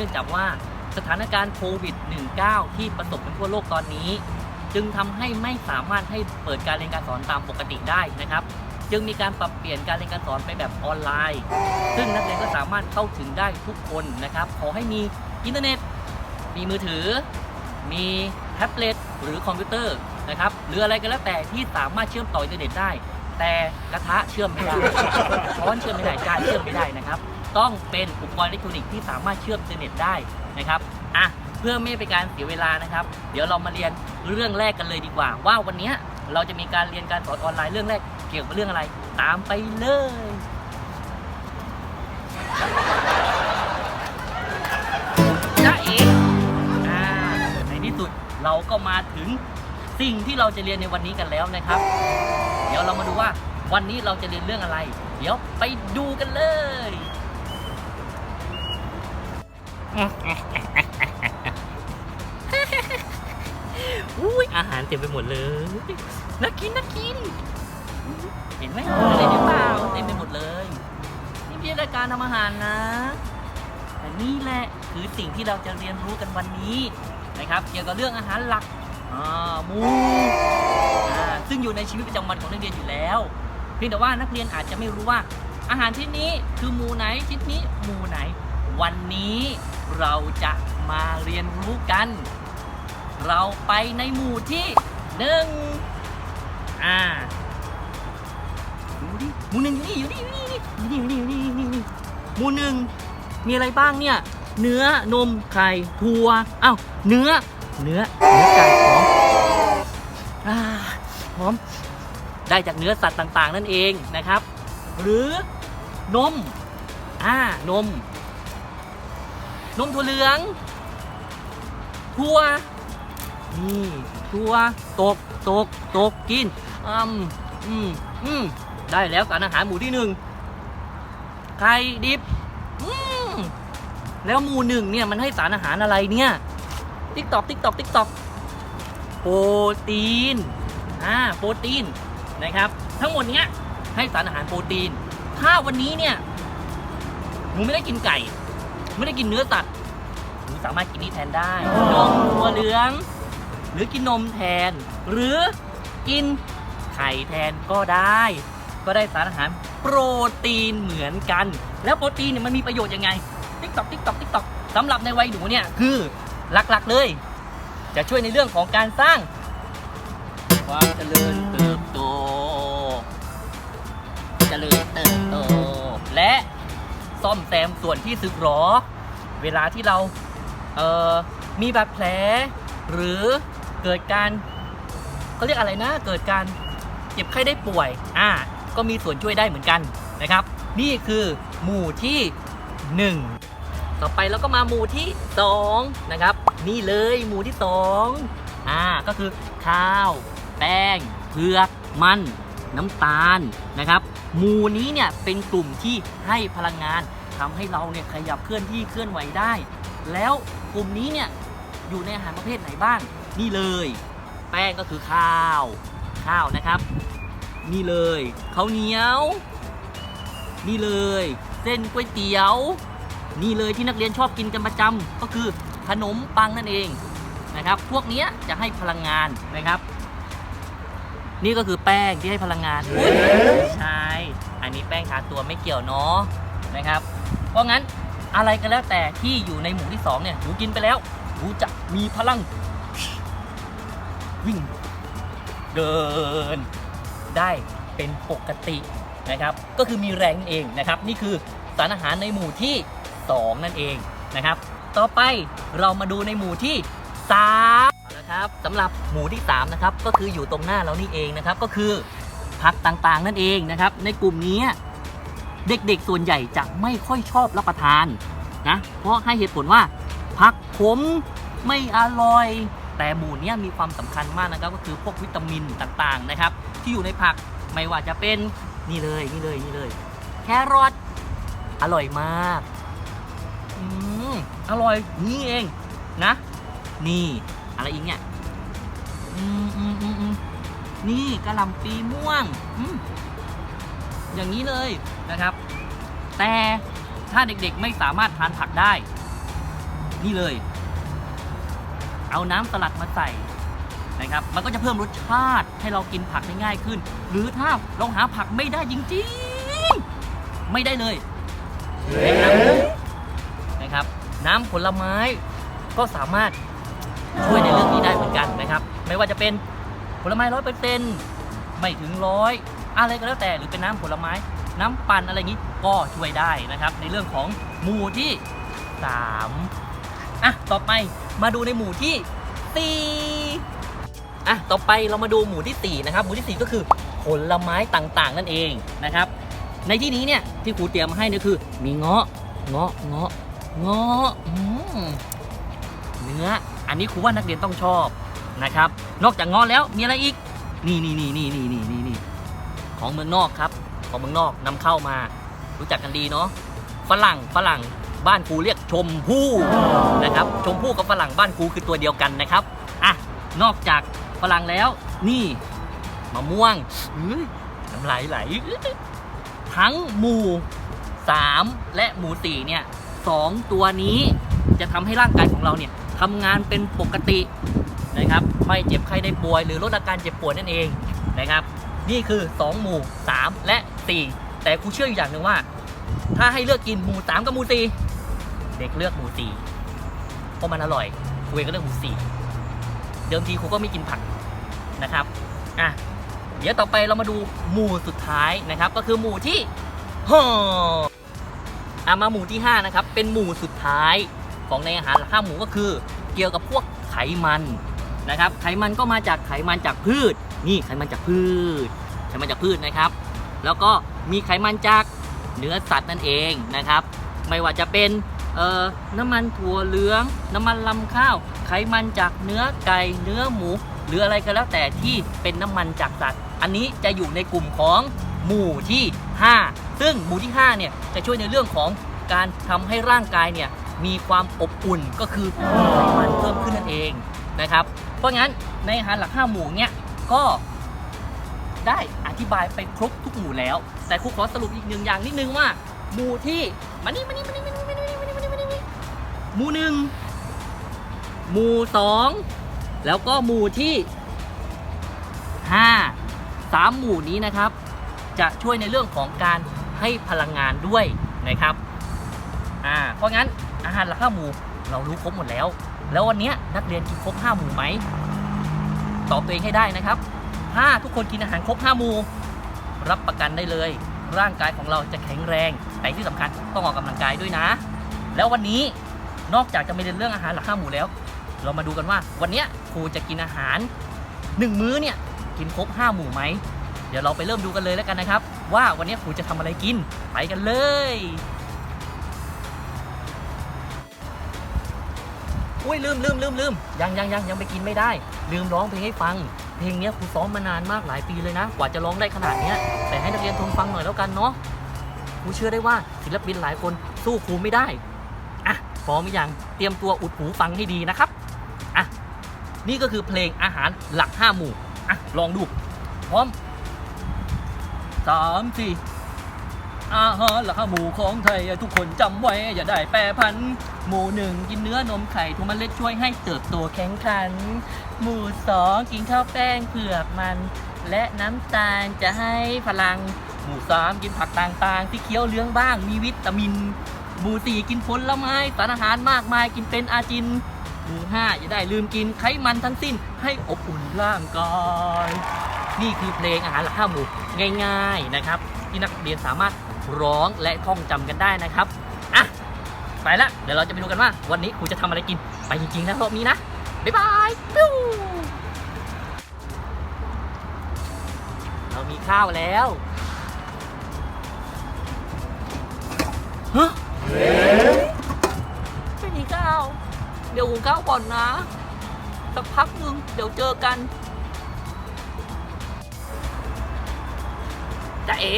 เนื่องจากว่าสถานการณ์โควิด -19 ที่ประสบกันทั่วโลกตอนนี้ จึงทำให้ไม่สามารถให้เปิดการเรียนการสอนตามปกติได้นะครับ จึงมีการปรับเปลี่ยนการเรียนการสอนไปแบบออนไลน์ ซึ่งนักเรียนก็สามารถเข้าถึงได้ทุกคนนะครับ ขอให้มีอินเทอร์เน็ต มีมือถือ มีแท็บเล็ตหรือคอมพิวเตอร์นะครับหรืออะไรก็แล้วแต่ที่สามารถเชื่อมต่ออินเทอร์เน็ตได้ แต่กระทะเชื่อมไม่ได้ช้อนเชื่อมไม่ได้จานเชื่อมไม่ได้นะครับ ต้องเป็นอุปกรณ์อิเล็กทรอนิกส์ที่สามารถเชื่อมอินเทอร์เน็ตได้นะครับอะเพื่อไม่เป็นการเสียเวลานะครับ เดี๋ยวเรามาเรียนเรื่องแรกกันเลยดีกว่า ว่าวันนี้เราจะมีการเรียนการสอนออนไลน์เรื่องแรกเกี่ยวกับเรื่องอะไร ตามไปเลยจ้าเอ๋อ่าในที่สุดเราก็มาถึงสิ่งที่เราจะเรียนในวันนี้กันแล้วนะครับ เดี๋ยวเรามาดูว่าวันนี้เราจะเรียนเรื่องอะไร เดี๋ยวไปดูกันเลย อุ้ยอาหารเต็มไปหมดเลยน่ากินน่ากิน เห็นไหมอะไรหรือเปล่าเต็มไปหมดเลย นี่เป็นรายการทำอาหารนะ แต่นี่แหละคือสิ่งที่เราจะเรียนรู้กันวันนี้นะครับ เกี่ยวกับเรื่องอาหารหลักอ่าหมูอ่าซึ่งอยู่ในชีวิตประจำวันของนักเรียนอยู่แล้ว เพียงแต่ว่านักเรียนอาจจะไม่รู้ว่า อาหารชนิดนี้คือหมูไหนชนิดนี้หมูไหน วันนี้ เราจะมาเรียนรู้กัน เราไปในหมู่ที่หนึ่งอ่าดูดิหมู่หนึ่งอยู่นี่อยู่นี่อยู่นี่อยู่นี่อยู่นี่อยู่นี่อยู่นี่หมู่หนึ่งมีอะไรบ้างเนี่ย เนื้อนมไข่ถั่วอ้าวเนื้อ เนื้อเนื้อไก่หอมอ่าหอมได้จากเนื้อสัตว์ต่างๆ นั่นเองนะครับ หรือนมอ่านม นมถั่วเหลืองถั่วนี่ถั่วตกตกตกกินอืมอืมอืมได้แล้วสารอาหารหมู่ที่หนึ่งไข่ดิบอืมแล้วหมู่หนึ่งเนี่ยมันให้สารอาหารอะไรเนี่ยติ๊กตอกติ๊กตอกติ๊กตอกโปรตีนอ่าโปรตีนนะครับ ทั้งหมดเนี้ยให้สารอาหารโปรตีน ถ้าวันนี้เนี่ยหนูไม่ได้กินไก่ ไม่ได้กินเนื้อสัตว์หนูสามารถกินนี้แทนได้นมถั่วเหลือง หรือกินนมแทน หรือกินไข่แทนก็ได้ ก็ได้สารอาหารโปรตีนเหมือนกัน แล้วโปรตีนเนี่ยมันมีประโยชน์ยังไงติ๊กตอกติ๊กตอกติ๊กตอกสำหรับในวัยหนูเนี่ยคือหลักๆเลย จะช่วยในเรื่องของการสร้าง ความเจริญเติบโต เจริญเติบโต และ ซ่อมแซมส่วนที่สึกหรอ เวลาที่เราเออมีบาดแผล หรือเกิดการเขาเรียกอะไรนะ เกิดการเจ็บไข้ได้ป่วยอ่าก็มีส่วนช่วยได้เหมือนกันนะครับ นี่คือหมู่ที่หนึ่งต่อไปเราก็มาหมู่ที่สองนะครับ นี่เลยหมู่ที่สองอ่าก็คือข้าว แป้งเผือกมันน้ำตาลนะครับหมู่นี้เนี่ยเป็นกลุ่มที่ให้พลังงาน ทำให้เราเนี่ยขยับเคลื่อนที่เคลื่อนไหวได้ แล้วกลุ่มนี้เนี่ยอยู่ในอาหารประเภทไหนบ้าง นี่เลย แป้งก็คือข้าว ข้าวนะครับ นี่เลยข้าวเหนียว นี่เลย เส้นก๋วยเตี๋ยว นี่เลยที่นักเรียนชอบกินกันประจำก็คือขนมปังนั่นเองนะครับ พวกนี้จะให้พลังงานนะครับ นี่ก็คือแป้งที่ให้พลังงานใช่ อันนี้แป้งทาตัวไม่เกี่ยวเนาะ นะครับ เพราะงั้นอะไรก็แล้วแต่ที่อยู่ในหมู่ที่สองเนี่ยหนูกินไปแล้วหนูจะมีพลัง วิ่ง เดิน ได้เป็นปกตินะครับ ก็คือมีแรงเองนะครับ นี่คือสารอาหารในหมู่ที่ 2 นั่นเองนะครับ ต่อไปเรามาดูในหมู่ที่3นะครับสำหรับหมู่ที่3นะครับก็คืออยู่ตรงหน้าเรานี่เองนะครับ ก็คือผักต่างๆนั่นเองนะครับ ในกลุ่มนี้ เด็กๆส่วนใหญ่จะไม่ค่อยชอบรับประทานนะเพราะให้เหตุผลว่าผักขมไม่อร่อย แต่หมู่เนี้ยมีความสำคัญมากนะครับก็คือพวกวิตามินต่างๆนะครับ ที่อยู่ในผักไม่ว่าจะเป็นนี่เลยนี่เลยนี่เลย แครอทอร่อยมากอืมอร่อยนี่เองนะ นี่อะไรอีกเนี่ยอืมอืมอืมอืมนี่กระหล่ำปีม่วงอืม อย่างนี้เลยนะครับ แต่ถ้าเด็กๆไม่สามารถทานผักได้ นี่เลย เอาน้ำสลัดมาใส่นะครับ มันก็จะเพิ่มรสชาติให้เรากินผักได้ง่ายขึ้น หรือถ้าเราหาผักไม่ได้จริงๆ ไม่ได้เลยนะนำนะครับ น้ำผลไม้ก็สามารถช่วยในเรื่องนี้ได้เหมือนกันนะครับ ไม่ว่าจะเป็นผลไม้ร้อยเปอร์เซ็นต์ไม่ถึงร้อย อะไรก็แล้วแต่หรือเป็นน้ำผลไม้ น้ำปั่นอะไรอย่างนี้ก็ช่วยได้นะครับ ในเรื่องของหมู่ที่ 3 อะ ต่อไปมาดูในหมู่ที่ 4 อะ ต่อไปเรามาดูหมู่ที่ 4 นะครับ หมู่ที่ 4 ก็คือผลไม้ต่างๆ นั่นเองนะครับ ในที่นี้เนี่ยที่ครูเตรียมมาให้นี่คือ มีเงาะเงาะเงาะเงาะเนื้อ อันนี้ครูว่านักเรียนต้องชอบนะครับ นอกจากเงาะแล้วมีอะไรอีก นี่นี่นี่นี่นี่นี่นี่ ของเมืองนอกครับ ของเมืองนอกนำเข้ามา รู้จักกันดีเนาะฝรั่งฝรั่งบ้านครูเรียกชมพู่นะครับ ชมพู่กับฝรั่งบ้านครูคือตัวเดียวกันนะครับอะนอกจากฝรั่งแล้ว นี่มะม่วงน้ำลายไหลทั้งหมู่ 3 และหมู่4เนี่ยสองตัวนี้จะทำให้ร่างกายของเราเนี่ยทำงานเป็นปกตินะครับ ไม่เจ็บไข้ได้ป่วยหรือลดอาการเจ็บปวยนั่นเองนะครับ นี่คือ 2 หมู่ 3 และ 4 แต่ครูเชื่ออยู่อย่างหนึ่งว่า ถ้าให้เลือกกินหมู่ 3 กับหมู่ 4 เด็กเลือกหมู่ 4 เพราะมันอร่อยครูเองก็เลือกหมู่ 4 เดิมทีครูก็ไม่กินผักนะครับอะเดี๋ยวต่อไปเรามาดูหมู่สุดท้ายนะครับ ก็คือหมู่ที่หออามาหมู่ที่ 5 นะครับ เป็นหมู่สุดท้ายของในอาหารหลักห้าหมู่ก็คือ เกี่ยวกับพวกไขมันนะครับ ไขมันก็มาจากไขมันจากพืช นี่ไขมันจากพืช ไขมันจากพืชนะครับ แล้วก็มีไขมันจากเนื้อสัตว์นั่นเองนะครับ ไม่ว่าจะเป็นเอ่อน้ำมันถั่วเหลือง น้ำมันลำข้าว ไขมันจากเนื้อไก่เนื้อหมู หรืออะไรก็แล้วแต่ที่เป็นน้ำมันจากสัตว์ อันนี้จะอยู่ในกลุ่มของหมู่ที่ 5 ซึ่งหมู่ที่ 5 เนี่ยจะช่วยในเรื่องของการทำให้ร่างกายเนี่ยมีความอบอุ่นก็คือไขมันเพิ่มขึ้นนั่นเองนะครับ เพราะงั้นในอาหารหลัก 5 หมู่เนี่ยก็ ได้อธิบายไปครบทุกหมู่แล้ว แต่ครูขอสรุปอีกหนึ่งอย่างนิดนึงว่า หมู่ที่มานี่มานี่มานี่มานี่มานี่มานี่มานี่มานี่มานี่หมู่หนึ่งหมู่สองแล้วก็หมู่ที่5 3หมู่นี้นะครับ จะช่วยในเรื่องของการให้พลังงานด้วยนะครับอ่าเพราะงั้นอาหารหลักห้าหมู่เรารู้ครบหมดแล้ว แล้ววันนี้นักเรียนกินครบ5หมู่ไหมตอบตัวเองให้ได้นะครับ ถ้าทุกคนกินอาหารครบ 5 หมู่ รับประกันได้เลย ร่างกายของเราจะแข็งแรง แต่ที่สำคัญต้องออกกำลังกายด้วยนะ แล้ววันนี้นอกจากจะไม่เรียนเรื่องอาหารหลักห้าหมู่แล้ว เรามาดูกันว่าวันนี้ครูจะกินอาหารหนึ่งมื้อเนี่ยกินครบ 5 หมู่ไหมเดี๋ยวเราไปเริ่มดูกันเลยแล้วกันนะครับ ว่าวันนี้ครูจะทำอะไรกินไปกันเลยอุ้ยลืมลืมลืมลืมยังยังยังยังไปกินไม่ได้ ลืมร้องเพลงให้ฟัง เพลงเนี้ยครูซ้อมมานานมากหลายปีเลยนะ กว่าจะร้องได้ขนาดเนี้ยแต่ให้นักเรียนทนฟังหน่อยแล้วกันเนาะครูเชื่อได้ว่าศิลปินหลายคนสู้ครูไม่ได้อะพร้อมหรือยังเตรียมตัวอุดหูฟังให้ดีนะครับอะนี่ก็คือเพลงอาหารหลัก5หมู่อะลองดูพร้อมสามสี่ อาหารหลักห้าหมูของไทยทุกคนจำไว้อย่าได้แปรพันหมูหนึ่งกินเนื้อนมไข่ทุกเมล็ดช่วยให้เติบโตแข็งขัน หมูสองกินข้าวแป้งเผือกมัน และน้ำตาลจะให้พลัง หมูสามกินผักต่างๆ ที่เคี้ยวเลี้ยงบ้างมีวิตามิน หมูสี่กินผลไม้สารอาหารมากมายกินเป็นอาจิน หมูห้าอย่าได้ลืมกินไขมันทั้งสิ้นให้อบอุ่นร่างกาย นี่คือเพลงอาหารหลักห้าหมูง่าย ๆนะครับ ที่นักเรียนสามารถ ร้องและท่องจำกันได้นะครับอะไปละเดี๋ยวเราจะไปดูกันว่า วันนี้ครูจะทำอะไรกินไปจริงๆนะรอบนี้นะบ๊ายบายปิ้วเรามีข้าวแล้วฮะไม่มีข้าว เดี๋ยวหุงข้าวก่อนนะสักพักนึงเดี๋ยวเจอกันจะเอ๋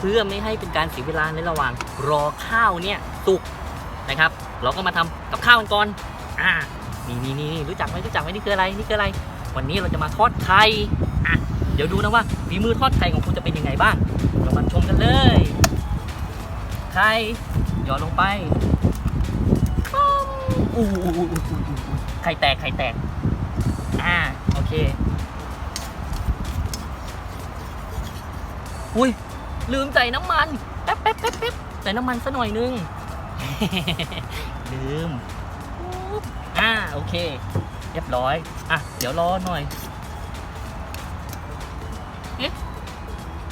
เพื่อไม่ให้เป็นการเสียเวลาในระหว่างรอข้าวเนี่ยสุกนะครับ เราก็มาทำกับข้าวกันก่อนอ่านี่นี่นี่รู้จักไหมรู้จักไหมนี่คืออะไรนี่คืออะไร วันนี้เราจะมาทอดไข่อะเดี๋ยวดูนะว่าฝีมือทอดไข่ของคุณจะเป็นยังไงบ้างเรามาชมกันเลยไข่หย่อลงไปปุ้มอู้หูไข่แตกไข่แตกอ่าโอเคอุ้ย ลืมใส่น้ำมันแป๊บแป๊บแป๊บแป๊บใส่น้ำมันซะหน่อยนึง ลืมปุ๊บอ่าโอเค เรียบร้อย อะ เดี๋ยวรอหน่อย เอ๊ะ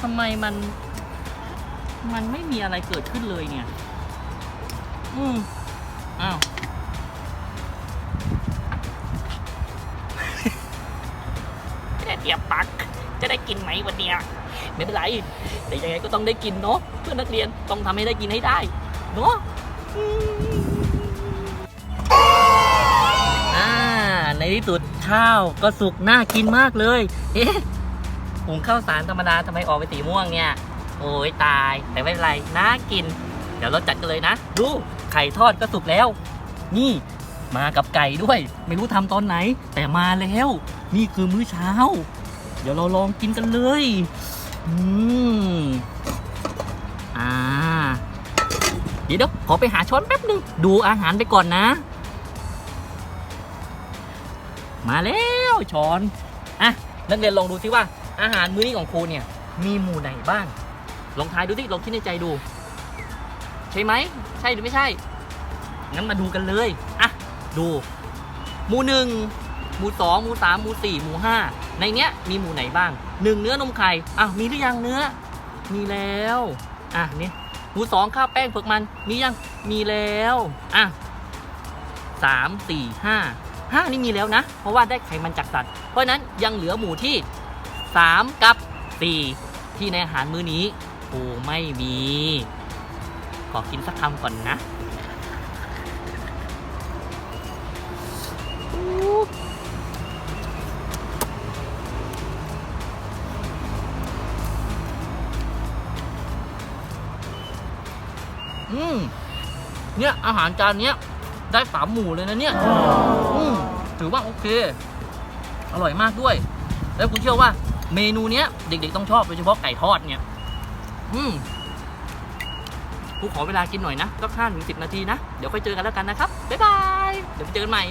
ทำไมมัน มันไม่มีอะไรเกิดขึ้นเลยเนี่ย อืมอ้าวไม่ได้เตียบปัก จะได้กินไหมวันเนี้ย ไม่เป็นไร แต่ยังไงก็ต้องได้กินเนาะเพื่อนนักเรียนต้องทำให้ได้กินให้ได้เนาะในที่สุดข้าวก็สุกน่ากินมากเลยเอ๊ะหุงข้าวสารธรรมดาทำไมออกไปสีม่วงเนี่ย โอ้ยตายแต่ไม่เป็นไรน่ากิน เดี๋ยวเราจัดกันเลยนะ ดูไข่ทอดก็สุกแล้ว นี่มากับไก่ด้วย ไม่รู้ทำตอนไหน แต่มาแล้ว นี่คือมื้อเช้า เดี๋ยวเราลองกินกันเลย อืมอ่า เดี๋ยวเดี๋ยวขอไปหาช้อนแป๊บนึง ดูอาหารไปก่อนนะ มาแล้วช้อน อะ นักเรียนลองดูซิว่า อาหารมื้อนี้ของครูเนี่ย มีหมู่ไหนบ้าง ลองทายดูสิลองคิดในใจดู ใช่ไหม ใช่หรือไม่ใช่ งั้นมาดูกันเลย อะ ดู หมู่หนึ่ง หมูสองหมูสามหมูสี่หมูห้าในเนี้ยมีหมู่ไหนบ้างหนึ่งเนื้อนมไข่อะมีหรือยังเนื้อ มีแล้วอะนี่หมูสองข้าวแป้งเผือกมันมียังมีแล้วอะสามสี่ห้าห้านี่มีแล้วนะ เพราะว่าได้ไขมันจากสัตว์ เพราะนั้นยังเหลือหมู่ที่สามกับสี่ที่ในอาหารมื้อนี้โอ้ไม่มี ขอกินสักคำก่อนนะ เนี่ยอาหารจานเนี้ยได้สามหมู่เลยนะเนี่ยอืมถือว่าโอเค อร่อยมากด้วย แล้วคุณเชื่อว่าเมนูเนี้ยเด็กๆต้องชอบโดยเฉพาะไก่ทอดเนี่ยอืมกูขอเวลากินหน่อยนะสักห้าถึงสิบนาทีนะ เดี๋ยวค่อยเจอกันแล้วกันนะครับ บ๊ายบาย เดี๋ยวไปเจอกันใหม่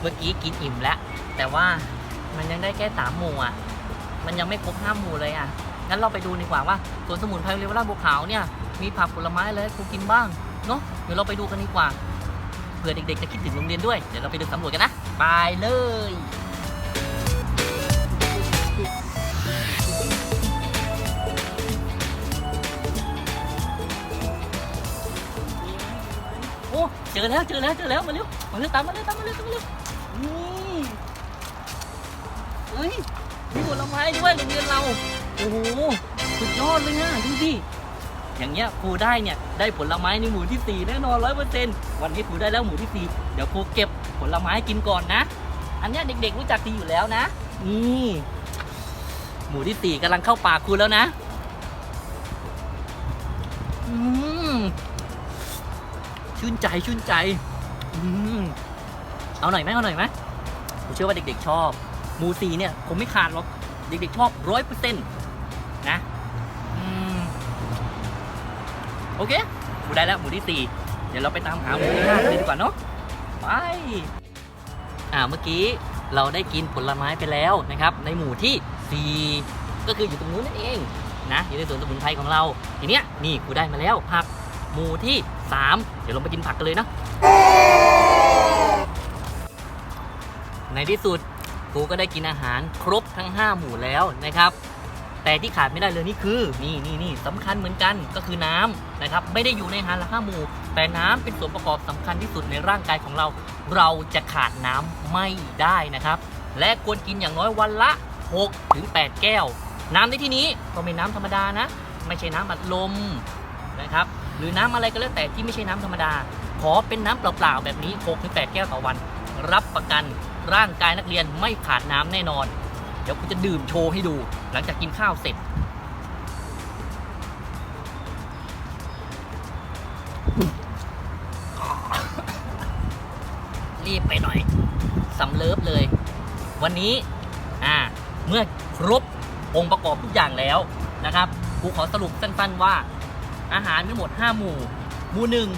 เมื่อกี้กินอิ่มแล้ว แต่ว่า มันยังได้แค่สามหมู่อะ มันยังไม่ครบห้าหมู่เลยอะ งั้นเราไปดูดีกว่าว่าสวนสมุนไพรเรวราบัวขาวเนี่ย มีผักผลไม้อะไรให้ครูกินบ้าง เนาะเดี๋ยวเราไปดูกันดีกว่า เผื่อเด็กๆจะคิดถึงโรงเรียนด้วย เดี๋ยวเราไปเดินสำรวจกันนะ ไปเลยโอ้เจอแล้วเจอแล้วเจอแล้วมาเร็วมาเร็วตามมาเร็วตามมาเร็วตามมาเร็วนี่ เฮ้ยมีผลไม้ด้วยโรงเรียนเรา โอ้โห สุดยอดเลยนะดูดิอย่างเงี้ยครูได้เนี่ยได้ผลไม้ในหมู่ที่สี่แน่นอนร้อยเปอร์เซ็นต์วันนี้ครูได้แล้วหมู่ที่สี่เดี๋ยวครูเก็บผลไม้กินก่อนนะ อันเนี้ยเด็กๆ รู้จักดีอยู่แล้วนะ นี่ หมู่ที่สี่กำลังเข้าปากครูแล้วนะ อืมชื่นใจชื่นใจ อืมเอาหน่อยไหมเอาหน่อยไหมผมเชื่อว่าเด็กๆชอบ หมูสีเนี่ยผมไม่ขาดหรอก เด็กๆชอบร้อยเปอร์เซ็นต์นะโอเคหมูได้แล้วหมูที่สี่เดี๋ยวเราไปตามหาหมูที่ห้าเลยดีกว่าเนาะไปอ่าเมื่อกี้เราได้กินผลไม้ไปแล้วนะครับ ในหมู่ที่สี่ก็คืออยู่ตรงนู้นนั่นเองนะอยู่ในสวนสมุนไพรของเราทีเนี้ยนี่กูได้มาแล้วผักหมู่ที่ 3 เดี๋ยวลงไปกินผักกันเลยนะในที่สุด กูก็ได้กินอาหารครบทั้ง 5 หมู่แล้วนะครับ แต่ที่ขาดไม่ได้เลยนี่คือนี่นี่นี่สำคัญเหมือนกันก็คือน้ำนะครับ ไม่ได้อยู่ในอาหารละห้าหมู่ แต่น้ำเป็นส่วนประกอบสำคัญที่สุดในร่างกายของเรา เราจะขาดน้ำไม่ได้นะครับ และควรกินอย่างน้อยวันละ6ถึง8แก้ว น้ำในที่นี้ก็ไม่น้ำธรรมดานะ ไม่ใช่น้ำอัดลมนะครับหรือน้ำอะไรก็แล้วแต่ที่ไม่ใช่น้ำธรรมดา ขอเป็นน้ำเปล่าๆแบบนี้6-8 แก้วต่อวัน รับประกัน ร่างกายนักเรียนไม่ขาดน้ำแน่นอน เดี๋ยวกูจะดื่มโชว์ให้ดู หลังจากกินข้าวเสร็จ รีบไปหน่อยสำเลิฟเลย วันนี้อ่าเมื่อครบองค์ประกอบทุกอย่างแล้วนะครับครูขอสรุปสั้นๆว่า อาหารมีทั้งหมด 5 หมู่ หมู่หนึ่ง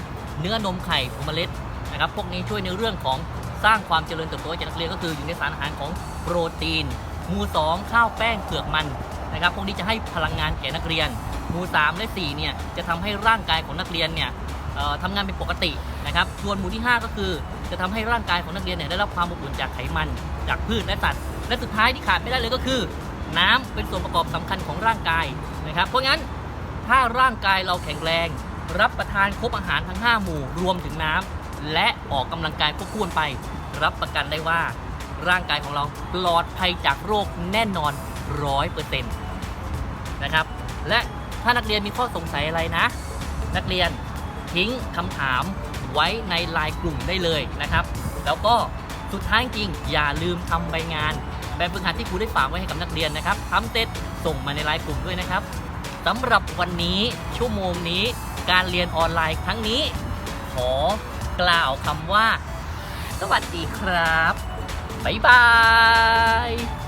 เนื้อนมไข่ผงเมล็ดนะครับ พวกนี้ช่วยในเรื่องของ สร้างความเจริญเติบโตให้แก่นักเรียนก็คืออยู่ในสารอาหารของโปรตีน หมู่สองข้าวแป้งเปลือกมันนะครับพวกนี้จะให้พลังงานแก่นักเรียน หมู่สามและ4เนี่ยจะทำให้ร่างกายของนักเรียนเนี่ยทำงานเป็นปกตินะครับส่วนหมู่ที่ 5 ก็คือจะทำให้ร่างกายของนักเรียนเนี่ยได้รับความอบอุ่นจากไขมัน จากพืชและสัตว์และสุดท้ายที่ขาดไม่ได้เลยก็คือ น้ำเป็นส่วนประกอบสำคัญของร่างกายนะครับ เพราะงั้นถ้าร่างกายเราแข็งแรง รับประทานครบอาหารทั้ง 5 หมู่รวมถึงน้ำ และออกกำลังกายควบคู่ไป รับประกันได้ว่าร่างกายของเราปลอดภัยจากโรคแน่นอนร้อยเปอร์เซ็นต์นะครับ และถ้านักเรียนมีข้อสงสัยอะไรนะ นักเรียนทิ้งคำถามไว้ในไลน์กลุ่มได้เลยนะครับ แล้วก็สุดท้ายจริงอย่าลืมทำใบงานแบบฝึกหัดที่ครูได้ฝากไว้ให้กับนักเรียนนะครับทำเสร็จส่งมาในไลน์กลุ่มด้วยนะครับสำหรับวันนี้ชั่วโมงนี้ การเรียนออนไลน์ครั้งนี้ ขอ กล่าวคำว่า สวัสดีครับ บ๊ายบายผมจิ้มหน่อย